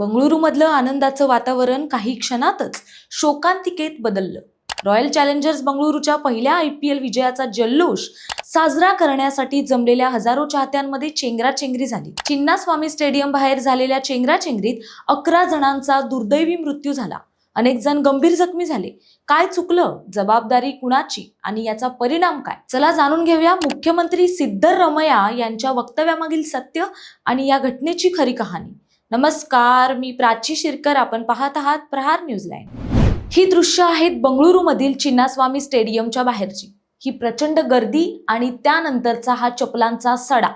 बंगळुरूमधलं आनंदाचं वातावरण काही क्षणातच शोकांतिकेत बदललं. रॉयल चॅलेंजर्स बंगळुरूच्या पहिल्या आय पी एल विजयाचा जल्लोष साजरा करण्यासाठी जमलेल्या हजारो चाहत्यांमध्ये चेंगराचेंगरी झाली. चिन्नास्वामी स्टेडियम बाहेर झालेल्या चेंगराचेंगरीत अकरा जणांचा दुर्दैवी मृत्यू झाला. अनेक जण गंभीर जखमी झाले. काय चुकलं? जबाबदारी कुणाची? आणि याचा परिणाम काय? चला जाणून घेऊया मुख्यमंत्री सिद्धरमया यांच्या वक्तव्यामागील सत्य आणि या घटनेची खरी कहाणी. नमस्कार मी प्राची शिरकर. आपण पाहत आहात प्रहार न्यूजलँड ही दृश्य आहेत बंगळुरूमधील चिन्नास्वामी स्टेडियमच्या बाहेरची. ही प्रचंड गर्दी आणि त्यानंतरचा हा चपलांचा सडा.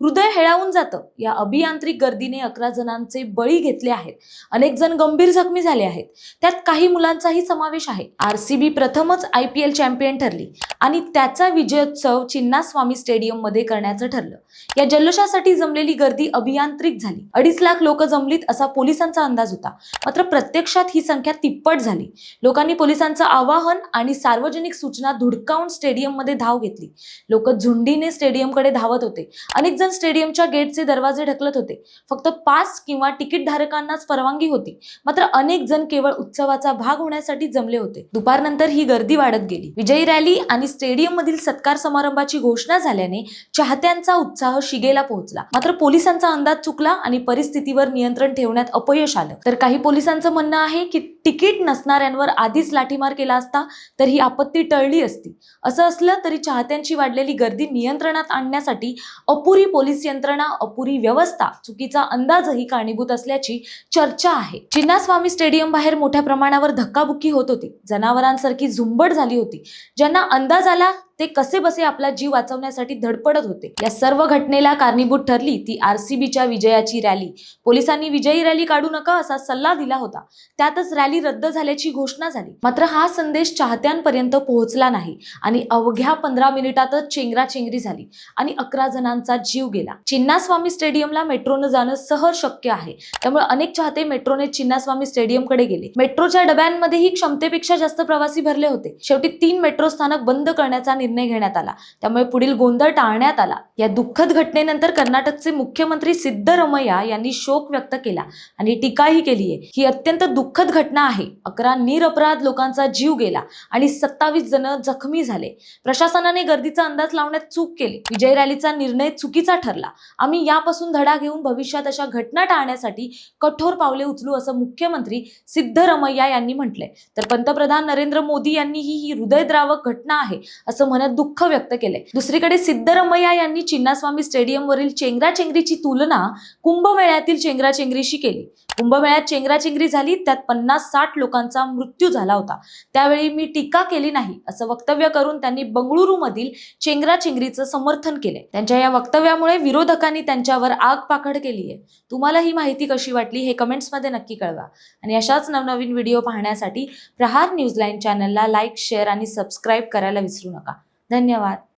हृदय हेळावून जातं. या अभियांत्रिक गर्दीने अकरा जणांचे बळी घेतले आहेत. अनेक जण गंभीर जखमी झाले आहेत. त्यात काही मुलांचाही समावेश आहे. आर सी बी प्रथमच आय पी एल चॅम्पियन ठरली आणि त्याचा विजयोत्सव चिन्नास्वामी स्टेडियममध्ये करण्याचं ठरलं. या जल्लोषासाठी जमलेली गर्दी अभियांत्रिक झाली. अडीच लाख लोक जमलीत असा पोलिसांचा अंदाज होता. मात्र प्रत्यक्षात ही संख्या तिप्पट झाली. लोकांनी पोलिसांचं आवाहन आणि सार्वजनिक सूचना धुडकावून स्टेडियममध्ये धाव घेतली. लोक झुंडीने स्टेडियमकडे धावत होते अनेक जण स्टेडियमच्या गेटचे दरवाजे ढकलत होते. फक्त पास किंवा तिकीट धारकांनाच परवानगी होती. मात्र अनेक जण केवळ उत्सवाचा भाग होण्यासाठी जमले होते. दुपारनंतर ही गर्दी वाढत गेली. विजयी रॅली आणि स्टेडियम मधील सत्कार समारंभाची घोषणा झाल्याने चाहत्यांचा उत्साह शिगेला पोहोचला. मात्र पोलिसांचा अंदाज चुकला आणि परिस्थितीवर नियंत्रण ठेवण्यात अपयश आलं. तर काही पोलिसांचं म्हणणं आहे की तिकीट नसणाऱ्यांवर आधीच लाठीमार केला असता तर ही आपत्ती टळली असती. असं असलं तरी चाहत्यांची वाढलेली गर्दी नियंत्रणात आणण्यासाठी अपुरी पोलीस यंत्रणा अपुरी व्यवस्था चुकीचा अंदाजही कारणीभूत असल्याची चर्चा आहे. चिन्नास्वामी स्टेडियम बाहेर मोठ्या प्रमाणावर धक्काबुक्की होत होती. जनावरांसारखी झुंबड झाली होती. ज्यांना अंदाज आला ते कसे बसे आपला जीव वाचवण्यासाठी धडपडत होते? या सर्व घटनेला कारणीभूत ठरली ती आरसीबीच्या विजयाची रॅली. पोलिसांनी विजयी रॅली काढू नका असा सल्ला दिला होता. त्यातच रॅली रद्द झाल्याची घोषणा झाली. मात्र हा संदेश चाहत्यांपर्यंत पोहोचला नाही आणि अवघ्या पंधरा मिनिटातच चेंगराचेंगरी झाली आणि अकरा जणांचा जीव गेला. चिन्नास्वामी स्टेडियमला मेट्रोनं जाणं सहज शक्य आहे. त्यामुळे अनेक चाहते मेट्रोने चिन्नास्वामी स्टेडियमकडे गेले. मेट्रोच्या डब्यांमध्येही क्षमतेपेक्षा जास्त प्रवासी भरले होते. शेवटी तीन मेट्रो स्थानक बंद करण्याचा निर्णय घेण्यात आला. त्यामुळे पुढील गोंधळ टाळण्यात आला. या दुःखद घटनेनंतर कर्नाटकचे मुख्यमंत्री सिद्धरमैया यांनी शोक व्यक्त केला आणि टीकाही केली आहे. ही अत्यंत दुःखद घटना आहे. अकरा निरपराध लोकांचा जीव गेला आणि सत्तावीस जण जखमी झाले. प्रशासनाने गर्दीचा अंदाज लावण्यात चूक केली. विजय रॅलीचा निर्णय चुकीचा ठरला. आम्ही यापासून धडा घेऊन भविष्यात अशा घटना टाळण्यासाठी कठोर पावले उचलू असं मुख्यमंत्री सिद्धरमैया यांनी म्हटलंय. तर पंतप्रधान नरेंद्र मोदी यांनीही ही हृदयद्रावक घटना आहे असं मनात दुःख व्यक्त केलंय. दुसरीकडे सिद्धरमैया यांनी चिन्नास्वामी स्टेडियमवरील चेंगराचेंगरीची तुलना कुंभमेळ्यातील चेंगराचेंगरीशी केली. कुंभमेळ्यात चेंगराचेंगरी झाली त्यात पन्नास साठ लोकांचा मृत्यू झाला होता. त्यावेळी मी टीका केली नाही असं वक्तव्य करून त्यांनी बंगळुरूमधील चेंगराचेंगरीचं समर्थन केलंय. त्यांच्या या वक्तव्यामुळे विरोधकांनी त्यांच्यावर आग पाखड केली आहे. तुम्हाला ही माहिती कशी वाटली हे कमेंट्समध्ये नक्की कळवा. आणि अशाच नवनवीन व्हिडिओ पाहण्यासाठी प्रहार न्यूजलाईन चॅनलला लाईक शेअर आणि सबस्क्राईब करायला विसरू नका. धन्यवाद.